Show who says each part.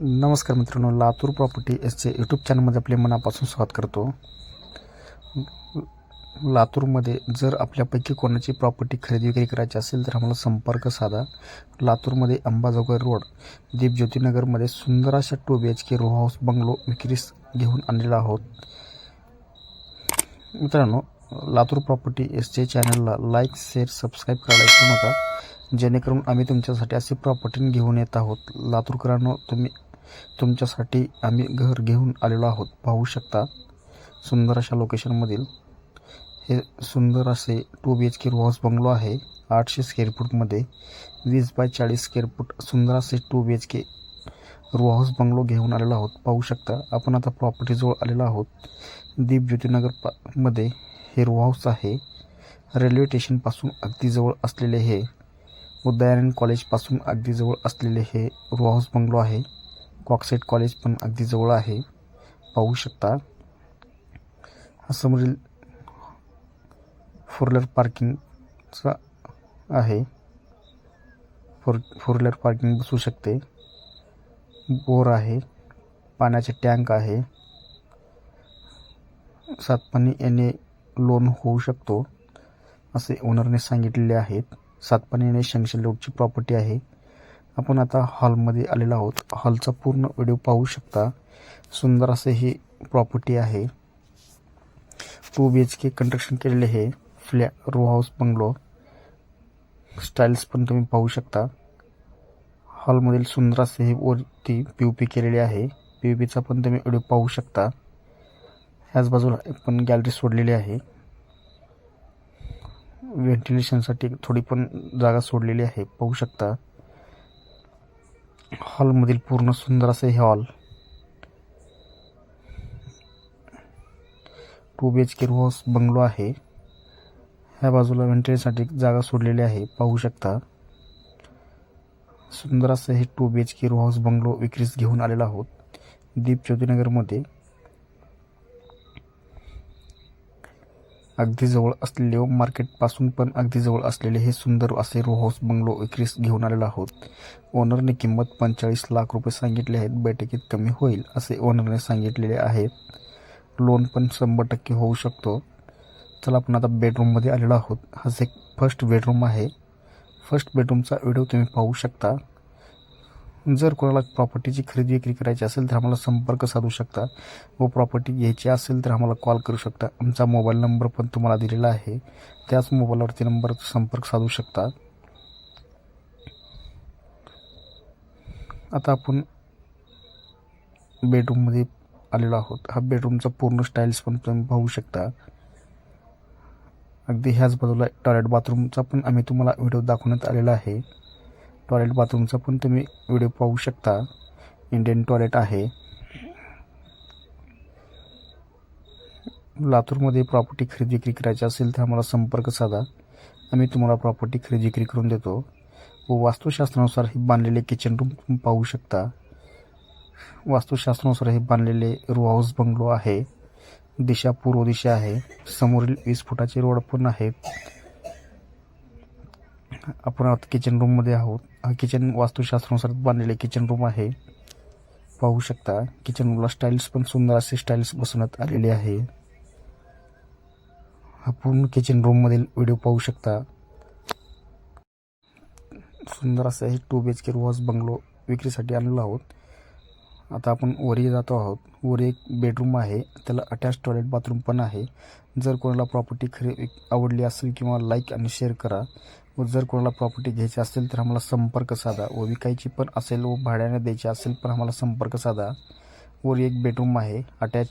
Speaker 1: नमस्कार मित्रांनो लातूर प्रॉपर्टी एसचे यूट्यूब चॅनलमध्ये आपले मनापासून स्वागत करतो. लातूरमध्ये जर आपल्यापैकी कोणाची प्रॉपर्टी खरेदी विक्री करायची असेल तर आम्हाला संपर्क साधा. लातूरमध्ये अंबाजोगाई रोड दीपज्योतीनगरमध्ये सुंदर अशा two B H K row house bungalow विक्रीस घेऊन आणलेला आहोत. मित्रांनो लातूर प्रॉपर्टी एसचे चॅनलला लाईक शेअर सबस्क्राईब करायला विसरू नका. जेणेकरून आम्ही तुमच्यासाठी असे प्रॉपर्टी घेऊन येत आहोत. लातूरकरांनो तुम्ही तुमच्यासाठी आम्ही घर घेऊन आलेलो आहोत. पाहू शकता सुंदर अशा लोकेशनमधील हे सुंदर असे टू बी एच के रोहॉस हाऊस बंगलो आहे. आठशे स्क्वेअर फूटमध्ये वीस बाय चाळीस स्क्वेअर फूट सुंदर असे two B H K row house bungalow घेऊन आलेलो आहोत. पाहू शकता आपण आता प्रॉपर्टीजवळ आलेलो आहोत. दीप ज्योतिनगर पा मध्ये हे रो हाऊस आहे रेल्वे स्टेशनपासून अगदी जवळ असलेले हे उदयानंद कॉलेजपासून अगदी जवळ असलेले हे रो हाऊस बंगलो आहे. कॉकसेट कॉलेज पण अगदी जवळ आहे. पाहू शकता. हा समोरील फोर व्हीलर पार्किंगचा आहे. फोर फोर व्हीलर पार्किंग बसू शकते. बोर आहे. पाण्याचे टँक आहे. सातपाणी येणे लोन होऊ शकतो. असे ओनरने सांगितलेले आहेत. सातपाणी येणे शंक्शन रोडची प्रॉपर्टी आहे. आपण आता हॉलमध्ये आलेलो आहोत. हॉलचा पूर्ण व्हिडिओ पाहू शकता. सुंदर असे ही प्रॉपर्टी आहे. Two B H K construction केलेले हे फ्लॅ रो हाऊस बंगलो स्टाईल्स पण तुम्ही पाहू शकता. हॉलमधील सुंदर असे हे वरती पी यू पी केलेले आहे. पी यू पीचा पण तुम्ही व्हिडिओ पाहू शकता. ह्याच बाजूला पण गॅलरी सोडलेली आहे. व्हेंटिलेशनसाठी थोडी पण जागा सोडलेली आहे. पाहू शकता. हॉलमधील पूर्ण सुंदर असे हे hall. Two B H K row house bungalow आहे. ह्या बाजूला व्हेंटिलेशनसाठी जागा सोडलेली आहे. पाहू शकता. सुंदर असं हे two B H K row house bungalow विक्रीस घेऊन आलेला आहोत. दीप ज्योतिनगरमध्ये. अगदी जवळ असलेले व मार्केटपासून पण अगदी जवळ असलेले हे सुंदर असे रो हाऊस बंगलो विक्रीस घेऊन आलेलो आहोत. ओनरने किंमत पंचेचाळीस लाख रुपये सांगितले आहेत. बैठकीत कमी होईल असे ओनरने सांगितलेले आहेत. लोन पण शंभर टक्के होऊ शकतो. चला आपण आता बेडरूममध्ये आलेलो आहोत. हाच एक फर्स्ट बेडरूम आहे. फर्स्ट बेडरूमचा व्हिडिओ तुम्ही पाहू शकता. जर कोणाला प्रॉपर्टीची खरेदी विक्री करायची असेल तर आम्हाला संपर्क साधू शकता. व प्रॉपर्टी घ्यायची असेल तर आम्हाला कॉल करू शकता. आमचा मोबाईल नंबर पण तुम्हाला दिलेला आहे. त्याच मोबाईलवरती नंबर संपर्क साधू शकता. आता आपण बेडरूममध्ये आलेलो आहोत. हा बेडरूमचा पूर्ण स्टाईल्स पण तुम्ही पाहू शकता. अगदी ह्याच बाजूला टॉयलेट बाथरूमचा पण आम्ही तुम्हाला व्हिडिओ दाखवण्यात आलेला आहे. टॉयलेट बाथरूमचा पण तुम्ही व्हिडिओ पाहू शकता. इंडियन टॉयलेट आहे. लातूरमध्ये प्रॉपर्टी खरेदी विक्री करायची असेल तर आम्हाला संपर्क साधा. आम्ही तुम्हाला प्रॉपर्टी खरेदी विक्री करून देतो. व वास्तुशास्त्रानुसार हे बांधलेले किचन रूम तुम्ही पाहू शकता. वास्तुशास्त्रानुसार हे बांधलेले रो हाऊस बंगलो आहे. दिशा पूर्व दिशा आहे. समोरील वीस फुटाचे रोड पण आहेत. आपण आता किचन रूममध्ये आहोत. हा किचन वास्तुशास्त्रानुसार बांधलेले किचन रूम आहे. पाहू शकता किचन रूमला स्टाईल्स पण सुंदर असे स्टाईल्स बसवण्यात आलेले आहे. हा पूर्ण किचन रूममधील व्हिडिओ पाहू शकता. सुंदर असं हे two B H K house bungalow विक्रीसाठी आणलेलो आहोत. आता आपण वरी जातो आहोत. वर एक बेडरूम आहे. त्याला अटॅच टॉयलेट बाथरूम पण आहे. जर कोणाला प्रॉपर्टी खरे आवडली असेल किंवा लाईक आणि शेअर करा. व जर कोणाला प्रॉपर्टी घ्यायची असेल तर आम्हाला संपर्क साधा. व विकायची पण असेल व भाड्याने द्यायची असेल पण आम्हाला संपर्क साधा. वर एक बेडरूम आहे अटॅच